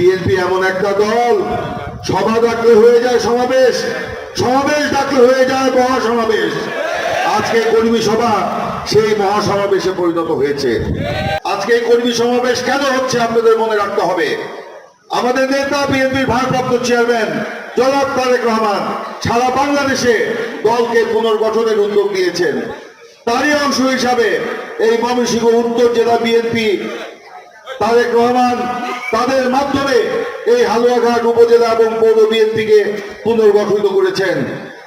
BNP এমন একটা দল, সভা ডাকলে হয়ে যায় সমাবেশ সমাবেশ ডাকলে হয়ে যায় মহাসমাবেশ। আজকে কর্মী সভা সেই মহাসমাবেশে পরিণত হয়েছে। আজকে কর্মী সমাবেশ কেন হচ্ছে আপনাদের মনে রাখতে হবে? আমাদের নেতা বিএনপির ভারপ্রাপ্ত চেয়ারম্যান জনাব তারেক রহমান সারা বাংলাদেশে দলকে পুনর্গঠনের উদ্যোগ নিয়েছেন। তারই অংশ হিসাবে এই ময়মনসিংহ উত্তর জেলা বিএনপি তারেক রহমান তাদের মাধ্যমে এই হালুয়াঘাট উপজেলা এবং পৌর বিএনপিকে পুনর্গঠিত করেছেন।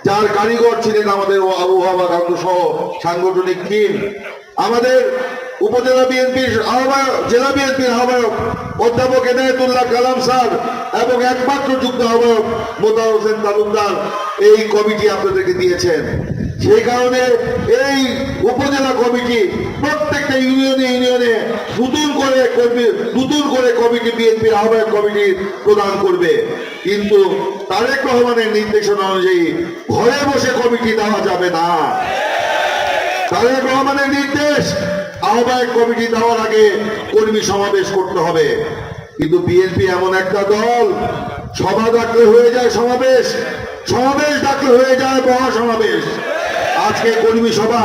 যার কারিগর ছিলেন আমাদের আবহাওয়া সহ সাংগঠনিক টিম। আমাদের উপজেলা বিএনপির আহ্বায়ক, জেলা বিএনপির আহ্বায়ক অধ্যাপক এনায়তুল্লাহ কালাম স্যার এবং একমাত্র যুগ্ম আহ্বায়ক মোতা হোসেন তালুকদার এই কমিটি আপনাদেরকে দিয়েছেন। সেই কারণে এই উপজেলা কমিটি প্রত্যেকটা ইউনিয়নে ইউনিয়নে নতুন করে নতুন করে কমিটি, বিএনপির আহ্বায়ক কমিটি প্রদান করবে। কিন্তু তারেক রহমানের নির্দেশনা অনুযায়ী ঘরে বসে কমিটি দেওয়া যাবে না। তারেক রহমানের নির্দেশ, আহ্বায়ক কমিটি দেওয়ার আগে কর্মী সমাবেশ করতে হবে। কিন্তু বিএনপি এমন একটা দল, সভা ডাকলে হয়ে যায় সমাবেশ সমাবেশ ডাকলে হয়ে যায় মহাসমাবেশ। আজকে কর্মী সভা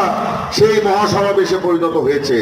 সেই মহাসমাবেশে পরিণত হয়েছে।